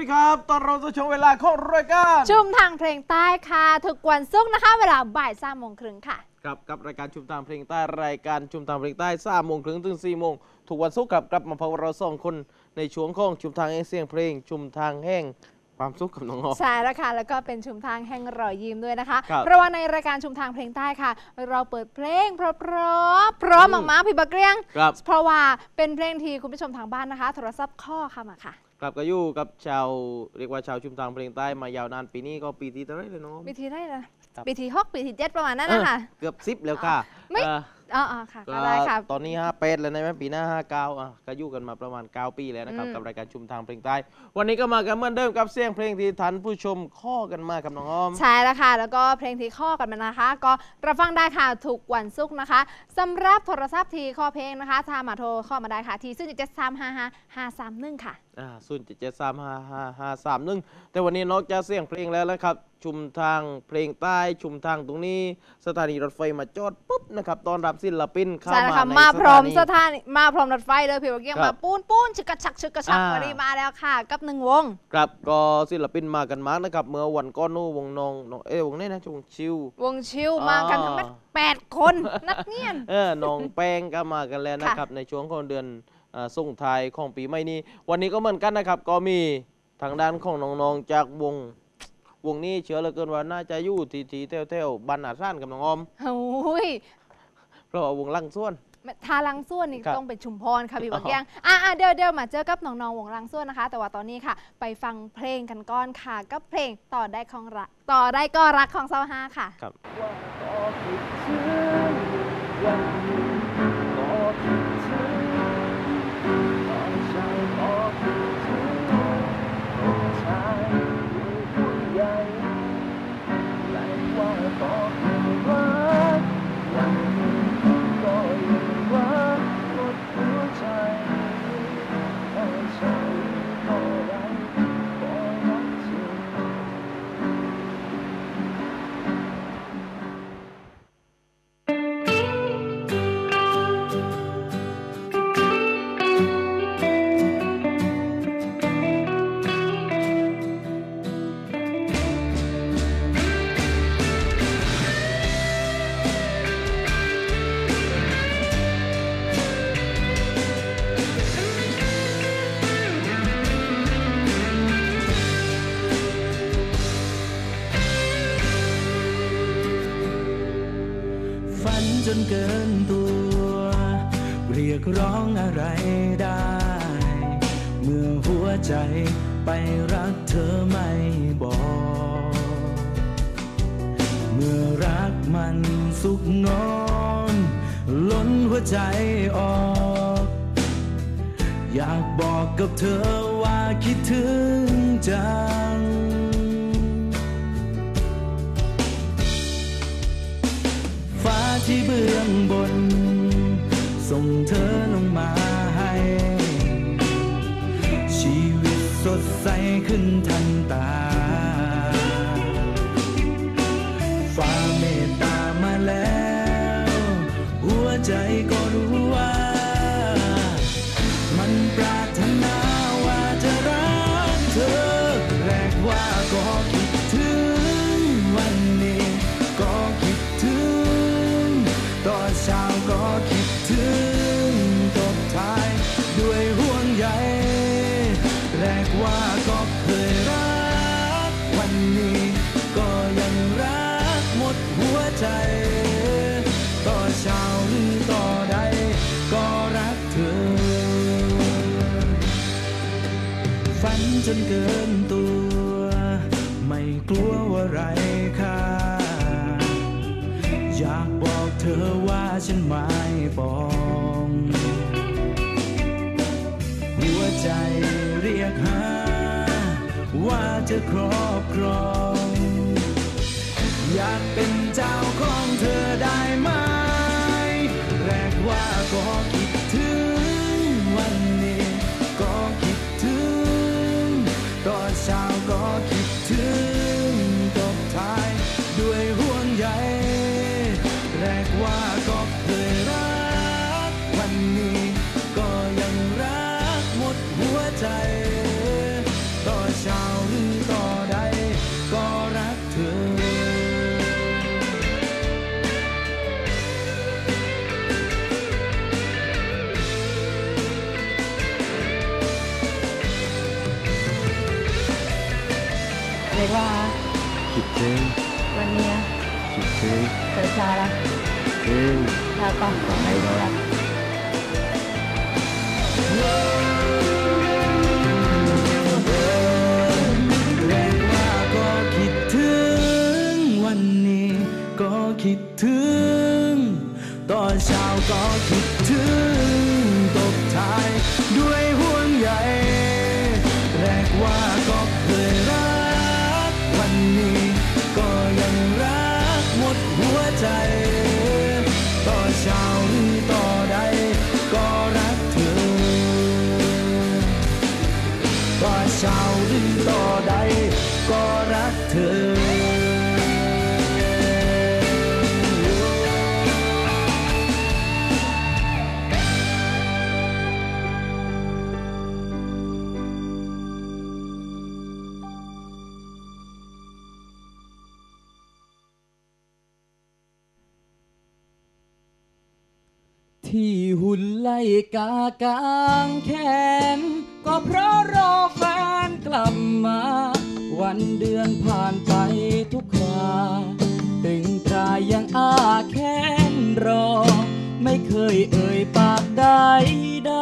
สวัสดีครับตอนเราจะชมเวลาของรายการชุมทางเพลงใต้ค่ะทุกวันศุกร์นะคะ เวลาบ่ายสามโมงครึ่งค่ะครับกับรายการชุมทางเพลงใต้รายการชุมทางเพลงใต้สามโมงถึงถึงสี่โมงทุกวันศุกร์ครับกลับมาพบกับเราสองคนในช่วงของชุมทางแห่งเสียงเพลง ชุมทางแห่งความสุขกับน้องๆใช่แล้วค่ะแล้วก็เป็นชุมทางแห่งรอยยิ้มด้วยนะคะครับเพราะว่าในรายการชุมทางเพลงใต้ค่ะ เราเปิดเพลงเพราะเพราะพร้อมอืมมากๆพี่บักเกรียงครับเพราะว่าเป็นเพลงที่คุณผู้ชมทางบ้านนะคะ โทรศัพท์ข้อค่ะมาค่ะ กลับก็อยู่กับชาวเรียกว่าชาวชุมทางเพลงใต้มายาวนานปีนี้ก็ปีที่เท่าไหรเลยน้อง ปีที่ได้เลยครับ ปีที่หกปีที่เจ็ดประมาณนั้นนะคะเออเกือบสิบแล้วค่ะไม่ เอ่ออ๋ออ๋อค่ะก็ได้ค่ะ ตอนนี้ห้าเป็ดแล้วนะแม่ปีหน้าห้าเก้าอะก็อยู่กันมาประมาณ 9 ปีแล้วนะครับ อืม กับรายการชุมทางเพลงใต้ วันนี้ก็มากันเหมือนเดิมกับเสียงเพลงที่ท่านผู้ชมข้อกันมากับน้องอ้อม ใช่แล้วค่ะ แล้วก็เพลงที่ข้อกันมานะคะ ก็รับฟังได้ค่ะทุกวันศุกร์นะคะสำหรับโทรศัพท์ที่ข้อเพลงนะคะถ้ามาโทรข้อมาได้ค่ะ ที่ซึ่งเจ็ดสามห้าห้าห้าสามหนึ่งค่ะ อ่าศูนย์เจ็ดเจ็ดสามห้าห้าห้าสามหนึ่งแต่วันนี้นอกจากเสียงเพลงแล้วนะครับ ชุมทางเพลงใต้ชุมทางตรงนี้ สถานีรถไฟมาจอดปุ๊บนะครับตอนรับศิลปินเข้าใช่แล้วมาค่ะในมาสพร้อถามนีสถานีมาพร้อมรถไฟเลยพี่วกเกี้ยงครัมาบปูนปูนชึกกระชักชึกกระชักอ่า วันนี้มาแล้วค่ะ กับหนึ่งวง ครับก็ศิลปินมากันมากนะครับ เมื่อวันก้อนนู้นวงนองน้องเอ้ยวงนี้นะวงชิว วงชิวอ่ามมากันทั้งหมดแปดคน นักเนียน เออน้องแป้งก็มากันแล้วนะครับ ในช่วงของเดือนเอ่อ ส่งท้ายของปีใหม่นี้ วันนี้ก็เหมือนกันนะครับ ก็มีทางด้านของน้องๆจากวงวงนี้เชื่อเหลือเกินว่าน่าจะอยู่ทีทีๆแถวๆบันอาซ่านกับน้องออมโอ้ยเพราะว่าวงลังส่วนทาลังส่วนนี่ครับต้องเป็นชุมพรค่ะพี่วกเกี้ยงอะอะเดี๋ยวเดี๋ยวมาเจอกับน้องๆวงลังส่วนนะคะ แต่ว่าตอนนี้ค่ะ ไปฟังเพลงกันก่อนค่ะกับเพลงต่อได้ของรักต่อได้ก็รักของเซาห้าค่ะครับ บอกกับเธอว่าคิดถึงจัง ฟ้าที่เบื้องบน ส่งเธอลงมาให้ ชีวิตสดใสขึ้นทันตา เกินตัว ไม่กลัวว่าไรค่าอยากบอกเธอว่าฉันไม่ปองหัวใจเรียกหา ว่าจะครอบครอง อยากเป็นเจ้าของเธอได้ไหม แรกว่าก็ กากางแขน ก็เพราะรอแฟนกลับมา วันเดือนผ่านไปทุกคราตึงตรายังอาแค้นรอ ไม่เคยเอ่ยปากใดใด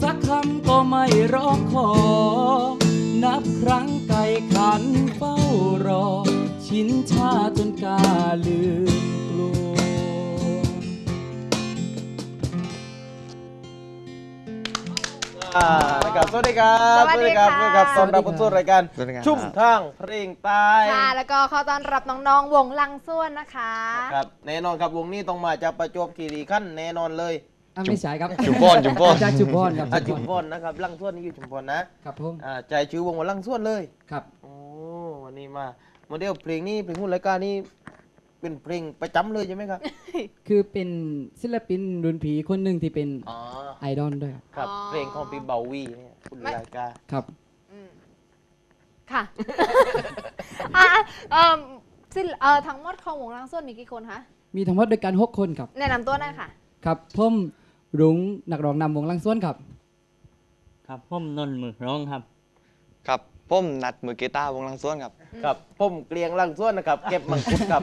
สักคำก็ไม่ร้องขอ นับครั้งไก่ขันเฝ้ารอ ชินชาจนกาลืมกลัว นะครับสวัสดีครับสวัสดีค่ะสวัสดีครับตอนรับเข้าสู่รายการสวัสดีครับชุ่มทางเพลงใต้ค่ะแล้วก็ขอต้อนรับน้องๆวงลังส่วนนะคะครับแน่นอนครับวงนี้ต้องมาจากประจวบคีรีขันธ์แน่นอนเลยอะไม่ใช่ครับจุมพรจุมพรจากจุมพรครับอะจุมพรนะครับลังส่วนนี่อยู่จุมพรนะครับผมอ่าใจชื่อวงว่าลังส่วนเลยครับโอ้วันนี้มาโมเดลเพลงนี้เพลงหุ้นรายการนี้ เป็นเพลงประจำเลยใช่ไหมครับ คือเป็นศิลปินรุ่นผีคนหนึ่งที่เป็นอ๋อ ไอดอลด้วยครับครับ อ๋อ เพลงของพี่เบาวีเนี่ยคุณไม่รายการครับ อืมค่ะอะเอ่อสิ้นเอ่อทั้งหมดของวงลังส่วนมีกี่คนคะ มีทั้งหมดด้วยกันหกคนครับ แนะนำตัวหน่อยค่ะ ครับผมรุ้งนักร้องนำวงลังส่วนครับ ครับผมนนท์มือร้องครับ ครับ ผมนัดมือกีตาร์วงลังส่วนครับ ครับผมเกลียงลังส่วนนะครับ เก็บมังคุดครับ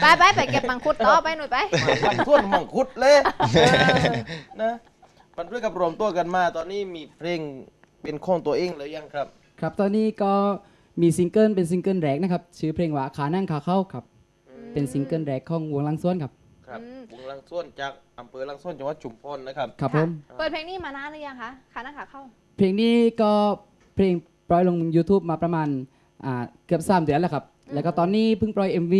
ไปไปไปเก็บมังคุดต่อไปหน่อยไปลังส่วนมังคุดเลยเออนะมันด้วยกับรวมตัวกันมา ตอนนี้มีเพลงเป็นของตัวเองหรือยังครับ ครับตอนนี้ก็มีซิงเกิลเป็นซิงเกิลแรกนะครับชื่อเพลงว่าขานั่งขาเข้าครับ เป็นซิงเกิลแรกของวงลังส่วนครับครับอืมวงลังส่วนจากอำเภอลังส่วนจังหวัดชุมพรนะครับ ครับผมะเปิดเพลงนี้มานานหรือยังคะขาหน้าขาเข้า เพลงนี้ก็ เพลงปล่อยลง YouTube มาประมาณอ่าเกือบ 3 เดือนแล้วครับ แล้วก็ตอนนี้เพิ่งปล่อย MV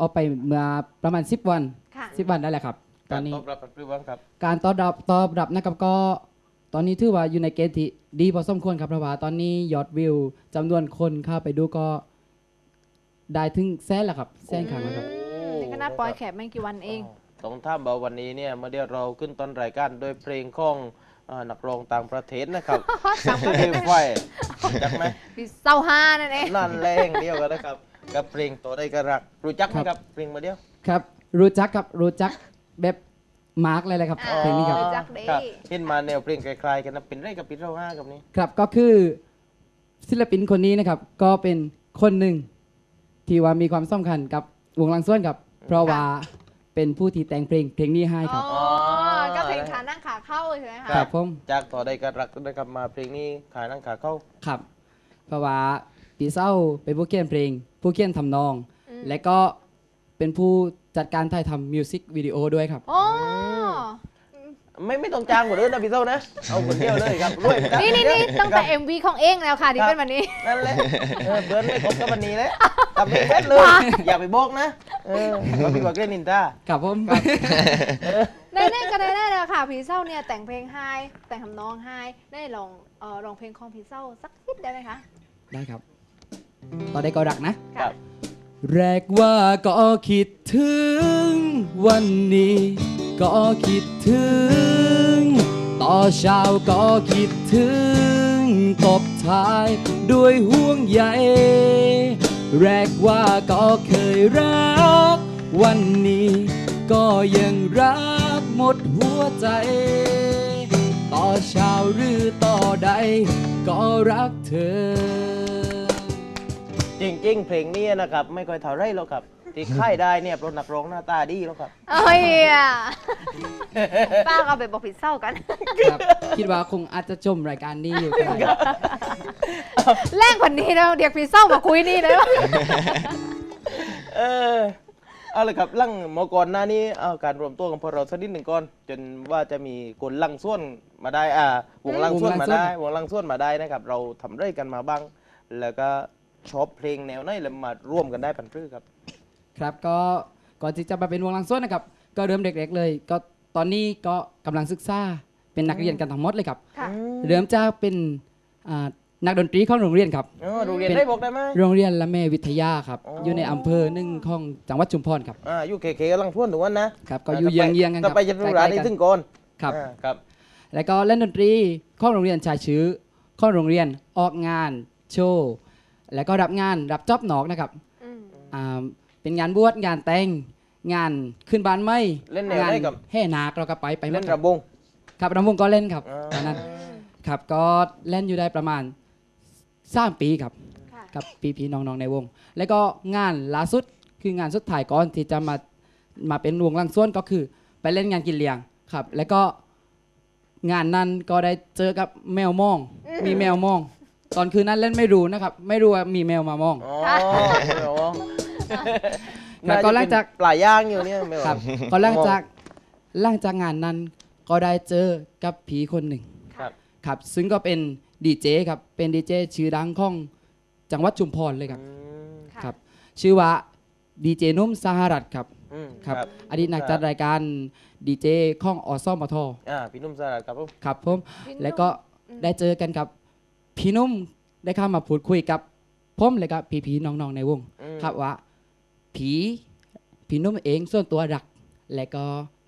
ออกไปเมื่อประมาณ 10 วันค่ะ10 วันได้แล้วครับตกาอนรนี้ตอบรับเป็นปลื้มบ้างครับ การตอบรับตอบรับนะครับก็ตอนนี้ถือว่าอยู่ในเกณฑ์ที่ดีพอสมควรครับเพราะว่าตอนนี้ยอดวิวจำนวนคนเข้าไปดูก็ได้ถึงแสนแล้วครับแสนครั้งแล้วครับอืมนี่ขนาดปล่อยแขกไม่กี่วันเองต้องท่ามเบาวันนี้เนี่ยเมื่อเดียวเราขึ้นต้นรายการโดยเพลงของ อ่านักร้องต่างประเทศนะครับต่างประเทศ ไฟจักไหมพี่เศร้าห้านั่นเองนั่นแรงเดียวกันนะครับกับเพลงตัวได้กระรัก รู้จักไหมครับเพลงมาเดียว ครับ รู้จักครับรู้จักแบบมาร์กเลยเลยครับอ่าเพลงนี้ครับ รู้จักดีครับเห็นมาแนวเพลงคล้ายๆกันนะเป็นไรกับปิดเราห้ากับนี้ ครับก็คือศิลปินคนนี้นะครับ ก็เป็นคนหนึ่งที่ว่ามีความสำคัญกับวงลังส่วนครับ เพราะว่าเป็นผู้ที่แต่งเพลงเพลงนี้ให้ครับ อ๋อก็ เพลงขานั่งขาเข้าใช่ไหมคะครับผมจากต่อได้กระรักนะครับมาเพลงนี้ขายนั่งขาเข้าครับ เพราะว่าปีเศร้าเป็นผู้เขียนเพลง ผู้เขียนทำนองอืมและก็เป็นผู้จัดการถ่ายทำมิวสิกวิดีโอด้วยครับโอ้ ไม่ไม่ต้องจ้างคนอื่นนะพี่เจ้านะเอาคนเดียวเลยครับรวยเหมือกันี่นี่นี่คตั้งรัแต่บ MV ของเองแล้วค่ะที่ครับเป็นแบบนี้นั่นแหละเออเบิร์นไม่ครบกับวันนี้เลยทำไม่เสร็จเลยอย่าไปบอกนะเออว่าพี่กว่าเกรนินตาครับผมได้แน่ก็ได้แน่เลยค่ะผีเศร้าเนี่ยแต่งเพลงไฮแต่งทำนองไฮได้ลองเอ่อลองเพลงของผีเศร้าสักนิดได้ไหมคะได้ครับต่อได้ก็รักนะครับ แรกว่าก็คิดถึง วันนี้ ก็คิดถึง ต่อเช้าก็คิดถึงตบท้ายด้วยห่วงใยแรกว่าก็เคยรัก วันนี้ก็ยังรักหมดหัวใจ ต่อเช้าหรือต่อใด ก็รักเธอ จริง ๆ เพลงนี้นะครับ ไม่ค่อยเท่าไรแล้วครับ ที่ค่ายได้เนี่ยเพราะนักร้องหน้าตาดีแล้วครับ เอ้ยอะป้าก็เอาไปบอกผิดเศร้ากัน ครับ คิดว่าคงอาจจะชมรายการนี้อยู่ก็ได้ แรงกว่านี้แล้วเด็กผิดเศร้ามาคุยนี่เลยวะเออเอาเลยครับลั่งหมอก่อนหน้านี้เอาการรวมตัวของพวกเราสักนิดหนึ่งก่อน จนว่าจะมีคนลั่งส่วนมาได้อ่าวงลั่งส่วนมาได้วงลั่งส่วนมาได้นะครับ เราทำเรื่อยกันมาบ้าง แล้วก็ ชอบเพลงแนวไหนแล้วมาร่วมกันได้พันธุ์พืชครับ ครับก็ก่อนที่จะมาเป็นวงลังส้นนะครับ ก็เริ่มเด็ก ๆ เลย ก็ตอนนี้ก็กำลังศึกษาเป็นนักเรียนกันทั้งหมดเลยครับ ค่ะ เริ่มจากเป็นอ่านักดนตรีของโรงเรียนครับอ๋อโรงเรียนเป็นได้บอกได้ไหม โรงเรียนละแม่วิทยาครับ อ๋อออ ยู่ในอำเภอหนึ่งของจังหวัดชุมพรครับ อ่าอยู่เคเคกำลังท่วนถึงวันนะครับก็อยู่เยียงๆกันคต่รัอบไปจะรู้ร้านนี้ใกล้ๆกัถึงก่อนครับ อ่าครับแล้วก็เล่นดนตรีของโรงเรียนชายชื้อของโรงเรียนออกงาน โชว์ แล้วก็รับงานรับจ็อบหนอกนะครับอืมอ่าเป็นงานบวชงานแต่งงานขึ้นบ้านไม่เล่นแนวงานได้กับ แห่นาคเราก็ไปไปหมเล่ดนครับระบง ครับรำวงก็เล่นครับอ่าตอนนั้นครับก็เล่นอยู่ได้ประมาณสามปีครับ ค่ะ กับพี่ๆน้องๆในวง แล้วก็งานล่าสุดคืองานสุดท้ายก่อนที่จะมามาเป็นวงลังส่วนก็คือ ไปเล่นงานกินเลี้ยงครับ แล้วก็งานนั้นก็ได้เจอกับแมวมอง มีแมวมอง ตอนคืนนั้นเล่นไม่รู้นะครับ ไม่รู้ว่ามีแมวมามอง อ๋อค่ะไม่บอกแล้วก็หลังจาก ปลาย่างอยู่เนี่ยไม่บอกครับก็หลังจากหลังจากงานนั้นก็ได้เจอกับผีคนหนึ่งครับ ครับ ซึ่งก็เป็นดีเจครับ เป็นดีเจชื่อดังของจังหวัดชุมพรเลยครับอืมค่ะ ครับ ชื่อว่าดีเจนุ่มสหรัฐครับ อืมครับ อดีตนักจัดรายการดีเจของอสมทอ่าพี่นุ่มสลัดครับผม ครับผม พี่นุ่ม แล้วก็ได้เจอกันครับ พี่นุ่มได้เข้ามาพูดคุยกับผมเลยครับพี่ๆน้องๆในวงอืมครับว่าผีพี่นุ่มเองส่วนตัวรัก และก็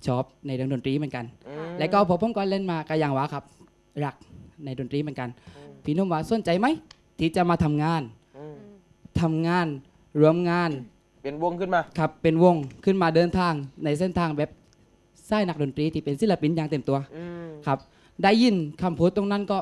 ชอบในเรื่องดนตรีเหมือนกันอืมแล้วก็พอผมก็เล่นมาก็อย่างว่าครับรักในดนตรีเหมือนกัน พี่นุ่มว่าสนใจไหมที่จะมาทำงานอืมทำงานรวมงานเป็นวงขึ้นมาครับเป็นวงขึ้นมาเดินทางในเส้นทางแบบสายนักดนตรีที่เป็นศิลปินอย่างเต็มตัวอืมครับ ได้ยินคำพูดตรงนั้นก็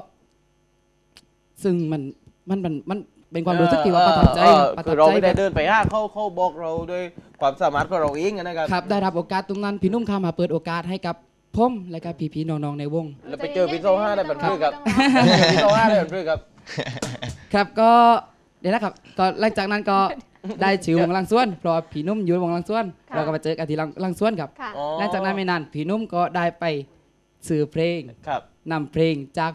ซึ่งมันมันมันมันเป็นความรู้สึกที่ว่าประทับใจเออครับประคืทัอบเราใจไม่ได้แบบเดินไปห้าเขาเขาบอกเราด้วยความสามารถของเราเองนะครับครับได้รับโอกาสตรงนั้นพี่นุ่มเข้ามาเปิดโอกาสให้กับผมและก็พี่ๆน้องๆในวง แล้วไปเจอพี่โซห้าได้บันทึกครับใจเย็นๆพี่โซห้าได้บันทึกครับ ครับก็เดี๋ยวนะครับก็หลังจากนั้นก็ได้ชื่อวงลังส่วนเพราะว่าพี่นุ่มอยู่วงลังส่วน ค่ะ เราก็มาเจอกันที่ลังลังส่วนครับค่ะ อ๋อหลังจากนั้นไม่นานพี่นุ่มก็ได้ไปสื่อเพลงครับ นำเพลงจาก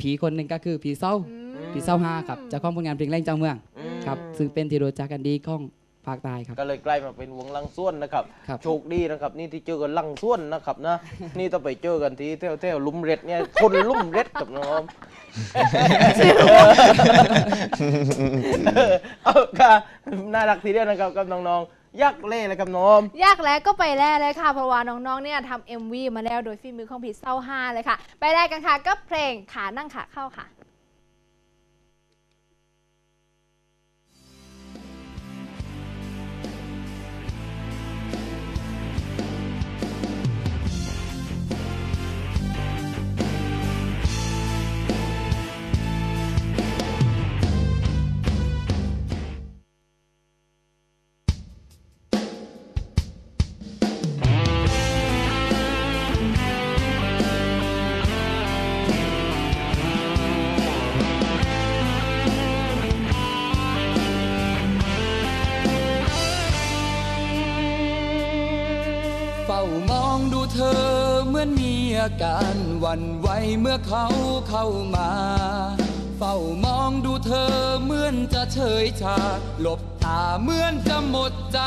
ผีคนหนึ่งก็คือผีเศร้า อืม ผีเศร้าห้าครับเจ้าของผลงานเพลงแรงเจ้าเมืองอืมครับซึ่งเป็นที่รู้จักกันดีของภาคใต้ครับ ก็เลยกลายมาเป็นวงลังส่วนนะครับ ครับโชคดีนะครับ นี่ที่เจอกันลังส่วนนะครับนะ นี่ต้องไปเจอกันที่เที่ยวเที่ยวลุมเร็ดเนี่ย คนลุมเร็ดกับน้องเอาค่ะน่ารักทีเดียวนะครับกับน้องๆยักษ์เล่เลยครับน้อง ยากแล้วก็ไปแล่เลยค่ะ เพราะว่าน้องๆเนี่ยทำเอ็มวีมาแล้วโดยฝีมือของผีเศร้าห้าเลยค่ะ ไปแลกกันค่ะกับเพลงขานั่งขาเข้าค่ะ ดูเธอเหมือนมีอาการวันไหวเมื่อเขาเข้ามา เฝ้ามองดูเธอเหมือนจะเฉยชา หลบตาเหมือนจะหมดใจ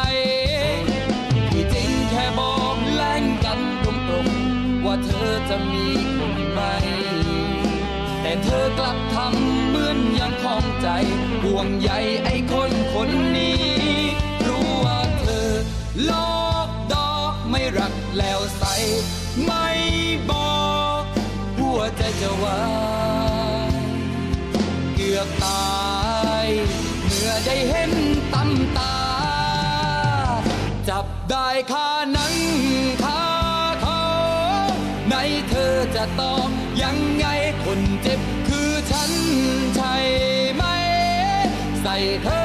ที่จริงแค่บอกแล้งกันตรงๆว่าเธอจะมีคนใหม่แต่เธอกลับทำเหมือนยังคองใจห่วงใยไอ้คนคนนี้ รู้ว่าเธอโลกดอกไม่รัก แล้วใสไม่บอกหัวใจจะวายเกือบตายเมื่อได้เห็นตำตา จับได้คาหนังคาเขาในเธอจะตอบยังไงคนเจ็บคือฉันใช่ไหม ใส่เธอ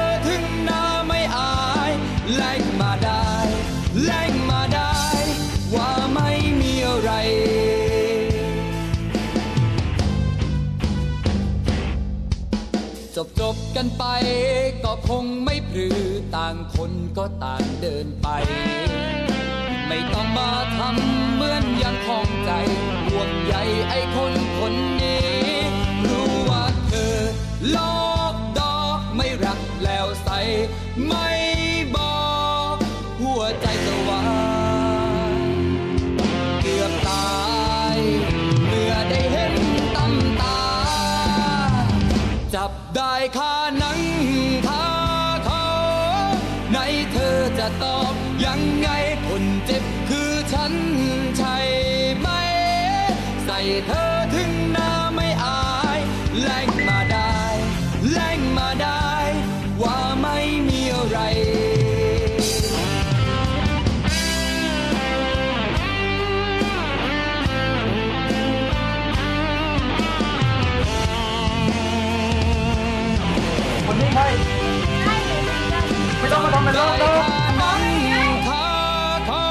กันไป ก็คงไม่พรือต่างคนก็ต่างเดินไป ไม่ต้องมาทำเหมือนยังคองใจห่วงใยไอ้คนคนนี้ รู้ว่าเธอลอกดอกไม่รักแล้วใสไม่ เธอถึงหน้าไม่อายแล่งมาได้แล่งมาได้ ว่าไม่มีอะไร คนนี้ใครไม่ต้องมาทำเป็นรอบแล้วนั้นคาเขา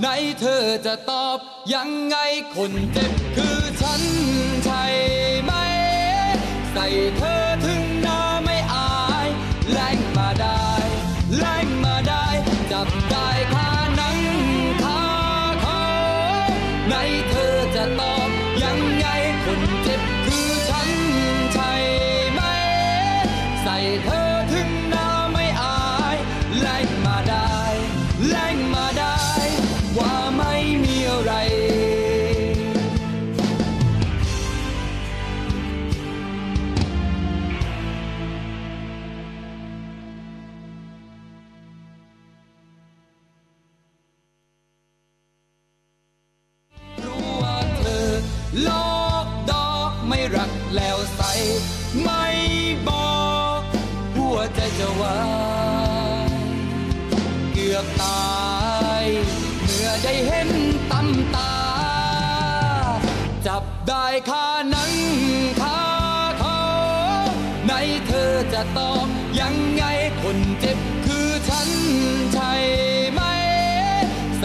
ไหนเธอจะตอบยังไง คนเจ็บคือฉันใช่ไหม ใส่เธอ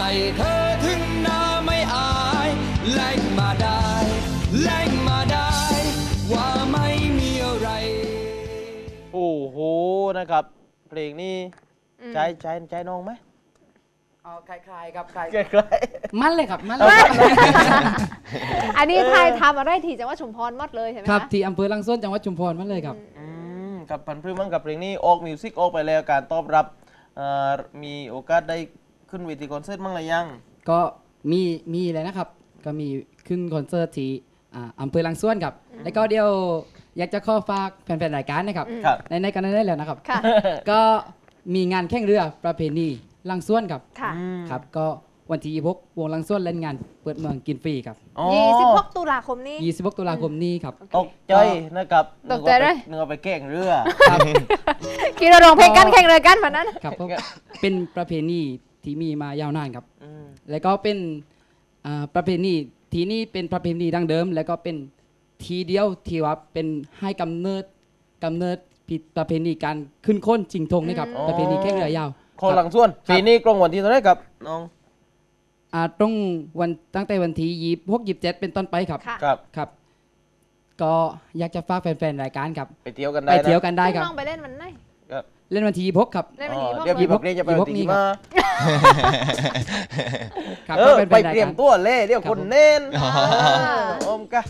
ส่เธอถึงหน้าไม่อายแล่งมาได้แล่งมาได้ ว่าไม่มีอะไร โอ้โหนะครับ เพลงนี้อืมใช้ใช้ใช้น้องไหมเอาคล้ายๆครับคล้ายใกล้มันเลยครับ มันเลย อันนี้ไทยทำอะไรที่จังหวัดชุมพรหมดเลยใช่ไหมครับคะที่อำเภอลังส้วนจังหวัดชุมพรมันเลยครับ ๆอืมกับพันธุ์พืชมั่งกับเพลงนี้ออกมิวสิกออกไปแล้วการตอบรับเอ่อมีโอกาสได้ ขึ้นเวทีคอนเสิร์ตมั่งหรือยัง ก็มีมีเลยนะครับ ก็มีขึ้นคอนเสิร์ตที่อ่าอำเภอลังส้วนครับ แล้วก็เดี๋ยวอยากจะขอฝากแฟนๆรายการนะครับครับ ในในกันได้แล้วนะครับ ค่ะ ก็มีงานแข่งเรือประเพณีลังส้วนครับค่ะ อืมครับ ก็วันที่26วงลังส้วนเล่นงานเปิดเมืองกินฟรีครับอ๋อยี่สิบหกตุลาคมนี้ 26ตุลาคมนี้ครับ ตกใจนะครับตกใจเลยนึกว่าไปแกล้งเรือ ครับ กีฬาโรงเพลงกันแข่งเลยกันวันนั้น ครับเพราะเป็นประเพณี ที่มีมายาวนานครับอืมแล้วก็เป็นอ่าประเพณีที่นี่เป็นประเพณีดั้งเดิม แล้วก็เป็นทีเดียวที่ว่าเป็นให้กำเนิดกำเนิดผิดประเพณีการขึ้นโค้นจิงทงนี่ครับอ๋อประเพณีแข่งเรือยาวขอหลังส่วนครับปีนี้กรงวันที่เท่าไหรครับน้องอ่าตรงวันตั้งแต่วันที่ยี่หกยี่เจ็ดเป็นต้นไปครับค่ะครับครับ ก็อยากจะฝากแฟนๆรายการครับ ไปเที่ยวกันไปได้นะเที่ยวกันได้ครับน้องไปเล่นวันไหนครับ เล่นวันที่ยี่หกครับ เล่นวันอ๋อที่เดี๋ยวพี่บอกเรียกจะไปยี่หวันกที่นี่มาครับเอก็อเป็นไปแฟนรายเตรียกามรตัวเล่เดี๋ยวครับคนเน้นอ๋อเอออมกะ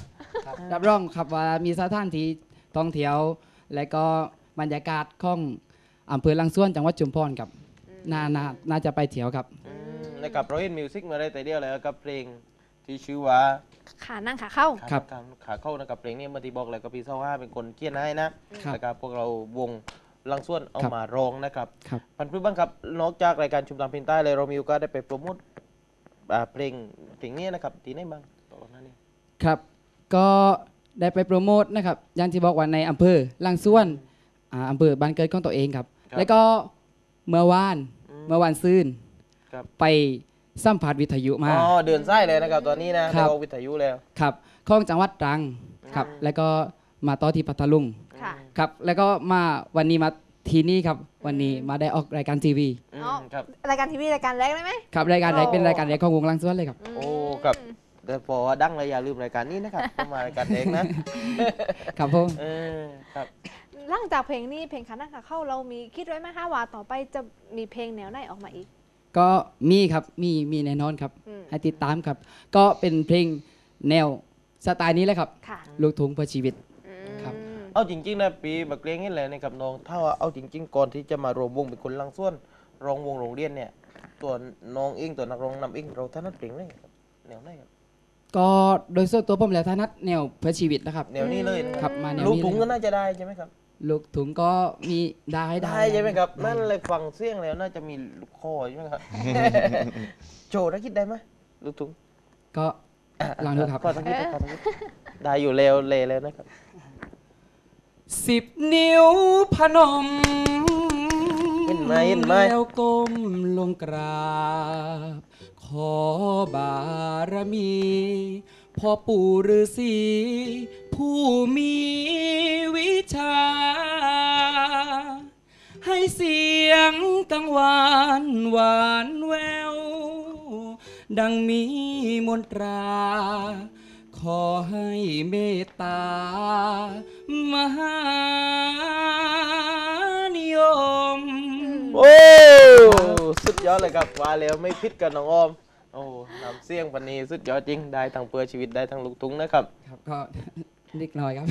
รับรองครับว่ามีสถานที่ท่องเที่ยว และก็บรรยากาศของอำเภอลังส่วนจังหวัดชุมพรครับน่าน่าน่าจะไปเที่ยวครับอืมนะครับเราเห็นมิวสิกมาได้แต่เดียวเลยกับเพลงที่ชื่อว่าขานั่งขาเข้า ครับ ขาขาเข้านะครับเพลงนี้เมื่อที่บอกเลยกับพี่เศร้าห้าเป็นคนเขียนให้นะครับนะครับพวกเราวง ลังส่วนเอาครับมาร้องนะครับครับ พันธุ์พืชบ้างครับ นอกจากรายการชุมทางเพลงใต้เลยเรามีโอกาสได้ไปโปรโมทอ่าเพลงเพลงนี้นะครับที่ไหนบ้างตอนนั้นนี่ครับ ก็ได้ไปโปรโมทนะครับอย่างที่บอกว่าในอำเภอลังส่วนอ่าอำเภอบ้านเกิดของตัวเองครับ แล้วก็เมื่อวานเมื่อวานซืนครับไปสัมผัสวิทยุมา อ๋อเดินไส้เลยนะครับตอนนี้นะครับได้ออกวิทยุแล้ว ครับของจังหวัดตรังครับ แล้วก็มาต่อที่พัทลุง ค่ะ ครับ แล้วก็มาวันนี้มาที่นี่ครับ วันนี้มาได้ออกรายการทีวี อืมอ๋อครับ รายการทีวีรายการแรกได้ไหม ครับรายการแรกโอ้เป็นรายการแรกของวงลังส่วนเลยครับ โอ้ครับ แต่พอดังเลยอย่าลืมรายการนี้นะครับเข้ามารายการเองนะครับผม เออครับ หลังจากเพลงนี้เพลงคันนักขาเข้าเรามีคิดไว้ไหมคะว่าต่อไปจะมีเพลงแนวไหนออกมาอีก ก็มีครับ มีมีแน่นอนครับ อืม ให้ติดตามครับ ก็เป็นเพลงแนวสไตล์นี้แหละครับ ค่ะ ลูกทุ่งเพื่อชีวิตอืมครับ เอาจริงๆนะปีบักเลี้ยงนี่แหละนะครับน้อง ถ้าว่าเอาจริง ๆ ก่อนที่จะมารวมวงเป็นคนลังส่วนร้องวงโรงเรียนเนี่ย ตัวน้องเองตัวนักร้องนำเองเราถนัดเพลงไหนครับแนวไหนครับก็โดยส่วนตัวผมแล้วถนัดแนวเพื่อชีวิตนะครับแนวนี้เลยนะคครัรับบมาแนวลูกนี้ถุงเลก็ยน่าจะได้ใช่ไหมครับ ลูกถุงก็มีได้ได้ได้ใช่ไหมครับนั่นเลยฟังเสียงแล้วน่าจะมีลูกคอใช่ไหมครับโจได้คิดได้ไหมลูกถุงก็ลองดูครับขอทั้งคิดขอทั้งคิดได้อยู่เร็วเลยแล้วนะครับ สิบนิ้วพนมเห็นไหมเห็นไหม แล้วก้มลงกราบ ขอบารมีพ่อปู่ฤาษีผู้มีวิชา ให้เสียงกังวานหวานแวว ดังมีมนตรา ขอให้เมตตามหานิยม โอ้สุดยอดเลยครับว่าแล้วไม่พิดกับน้องออม โอ้นำเสียงปันนี้สุดยอดจริงได้ทั้งเพื่อชีวิตได้ทั้งลูกทุ่งนะครับครับก็ นิดหน่อยครับ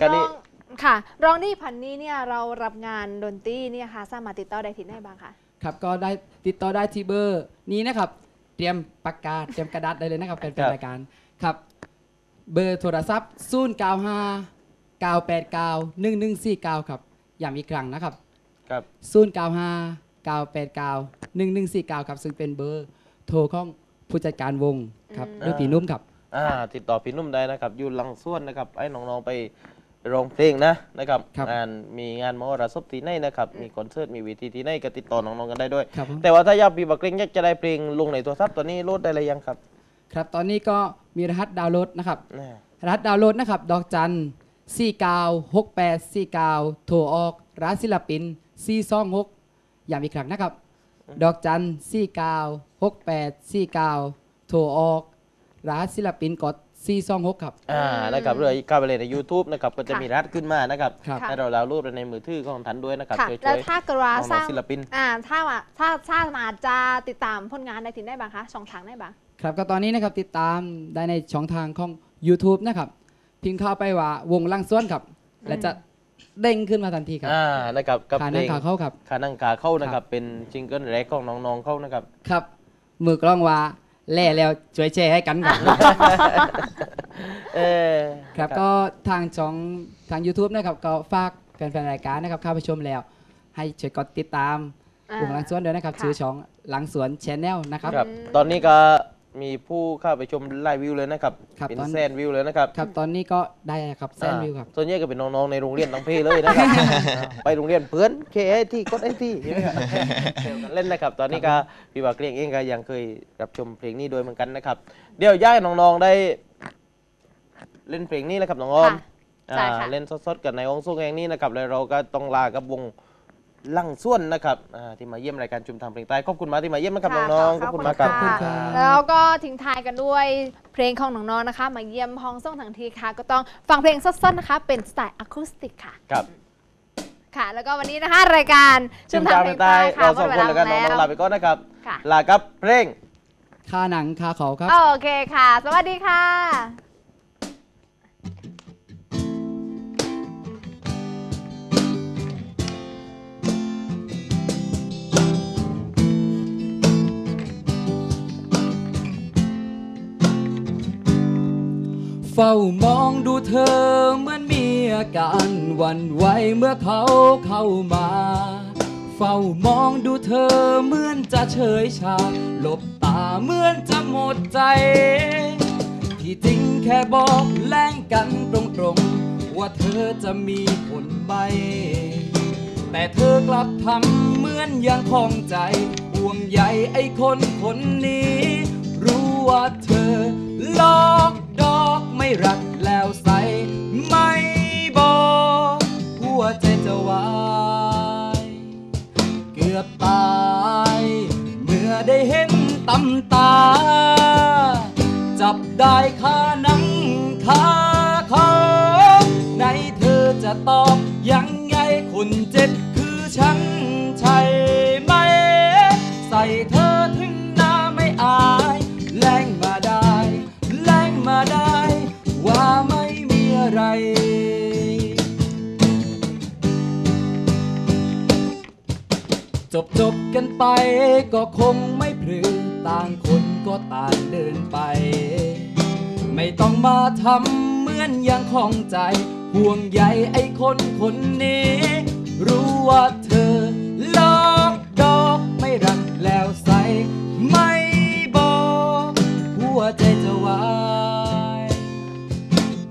การนี้ร้องค่ะร้องนี่พันนี้เนี่ยเรารับงานดนตรีเนี่ยค่ะสามารถติดต่อได้ที่ไหนบ้างคะ ครับก็ได้ติดต่อได้ที่เบอร์นี้นะครับ เตรียมปากกาเตรียมกระดาษได้เลยนะครับเป็นรายการครับ เบอร์โทรศัพท์0 9 5 9 8 9 1 1 4 9ครับย้ำอีกครั้งนะครับครับ0 9 5 9 8 9 1 1 4 9ครับซึ่งเป็นเบอร์โทรของผู้จัดการวงครับหรือพี่นุ่มครับ อ่าติดต่อพี่นุ่มได้นะครับ อยู่หลังส่วนนะครับ ไอ้น้องๆไป ร้องเพลงนะนะครับครับงานมีงานมหรสพที่ไหนนะครับมีคอนเสิร์ตมีเวีทีที่ไหนก็ติดต่อน้องๆกันได้ด้วย ครับผม แต่ว่าถ้าอยากปีบักเกรงอยากจะได้เพลงลงในโทรศัพท์ตอนนี้โหลดได้เลยยังครับครับ ตอนนี้ก็มีรหัสดาวน์โหลดนะครับน่ารหัสดาวน์โหลดนะครับ ดอกจัน49 68 49โทรออกร้านศิลปิน426ย้ำอีกครั้งนะครับ ดอกจัน49 68 49โทรออกร้านศิลปินกด 426 ครับ อ่านะครับเรือเข้าไปเลยใน YouTube นะครับก็จะค่ะมีรัดขึ้นมานะครับครับ ให้เราดาวน์โหลดไปในมือถือของทันด้วยนะครับค่ะ ช่วยแล้วๆถ้าเกิดว่าน้องๆสร้างศิลปิน อ่าถ้าว่าถ้าถ้ามาจะติดตามผลงานในที่ไหนบ้างคะช่องทางไหนบ้าง ครับก็ตอนนี้นะครับติดตามได้ในช่องทางของ YouTube นะครับ พิมพ์เข้าไปว่าวงลังส่วนครับ และจะเด้งขึ้นมาทันทีครับอ่านะครับกับขาเพลนั่งงขาเข้าครับ ขานั่งขาเข้านะคครัรับบเป็นจิงเกิลแรกของน้องๆเข้านะครับ ครับ มือกล้องว่า แล่แล้วช่วยแชร์ให้กันครับเออครับก็ทางช่องทาง YouTube นะครับก็ฝากแฟนๆรายการนะครับเข้าไปชมแล้ว ให้ช่วยกดติดตามอ่าวงหลังสวนด้วยนะครับค่ะชื่อช่องหลังสวนชแนลนะครับครับ ตอนนี้ก็ มีผู้เข้าไปชมไลฟ์วิวเลยนะครับครับเป็นตอนแสนวิวเลยนะครับครับตอนนี้ก็ได้ครับแซนวิวครับ อ่าส่วนใหญ่ก็เป็นน้องๆในโรงเรียนทั้งเพเลยนะครับ ไปโรงเรียนเพื่อนเคไอที่กดไอที่ใช่ไหมครับเที่ยวกันเล่นนะครับ ตอนนี้ก็พี่บักเกรียงเองก็ยังเคยรับชมเพลงนี้ด้วยเหมือนกันนะครับ เดี๋ยวย่าให้น้องๆได้ เล่นเพลงนี้แล้วครับน้องออมค่ะใช่ค่ะอ่าเล่นสดๆกับในองค์ทรงแห่งนี้นะครับแล้วเราก็ต้องลากับวง ลั่งส่วนนะครับอ่าที่มาเยี่ยมรายการชุมทางเพลงใต้ขอบคุณมากที่มาเยี่ยมนะครับค่ะน้องๆขขออบบคุคุณณมากครับค่ะขอบคุณครับแล้วก็ทิ้งท้ายกันด้วยเพลงของน้องๆนะคะ มาเยี่ยมห้องส่งทั้งทีค่ะ ก็ต้องฟังเพลงสั้นๆนะคะ เป็นสไตล์อะคูสติกค่ะ ครับค่ะ แล้วก็วันนี้นะคะ รายการชุมทางเพลงใต้ค่ะเราสองคนแล้วกันน้องๆลาไปก่อนนะครับ ค่ะลากับเพลง ค่าหนังค่าเขาครับ โอเคค่ะ สวัสดีค่ะ ฝ้ามองดูเธอเหมือนมีอาการวันไหวเมื่อเขาเข้ามา เฝ้ามองดูเธอเหมือนจะเฉยชาหลบตาเหมือนจะหมดใจ ที่จริงแค่บอกแล้งกันตรงๆ ว่าเธอจะมีคนใหม่แต่เธอกลับทำเหมือนยังคองใจห่วงใยไอ้คนคนนี้ รู้ว่าเธอ ลอกดอกไม่รักแล้วใสไม่บอกหัวใจจะวายเกือบตาย เมื่อได้เห็นตำตา จับได้คาหนังคาเขาในเธอจะจะตอบยังไงคนเจ็บคือฉันใช่ไหม ใส่เธอ บจบกันไปก็คงไม่พลือต่างคนก็ต่างเดินไป ไม่ต้องมาทำเหมือนย่างของใจ ห่วงใยไอ้คนคนนี้ รู้ว่าเธอลอกดอกไม่รักแล้วใส ไม่บอกหัวใจจะวาย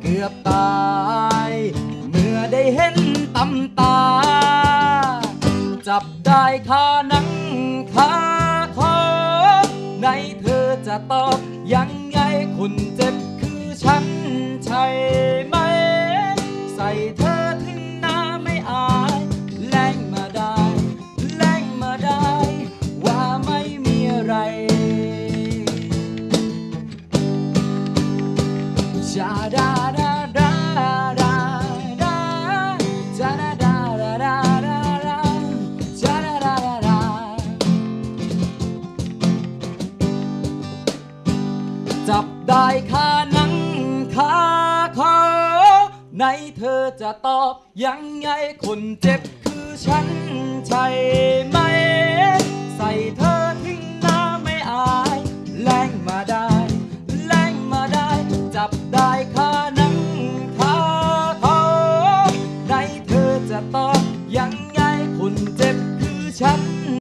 เกือบตาย เมื่อได้เห็นตำตา จับได้คาหนังคาคอในเธอจะตอบยังไงคนเจ็บคือฉันใช่ไหม ใส่เธอ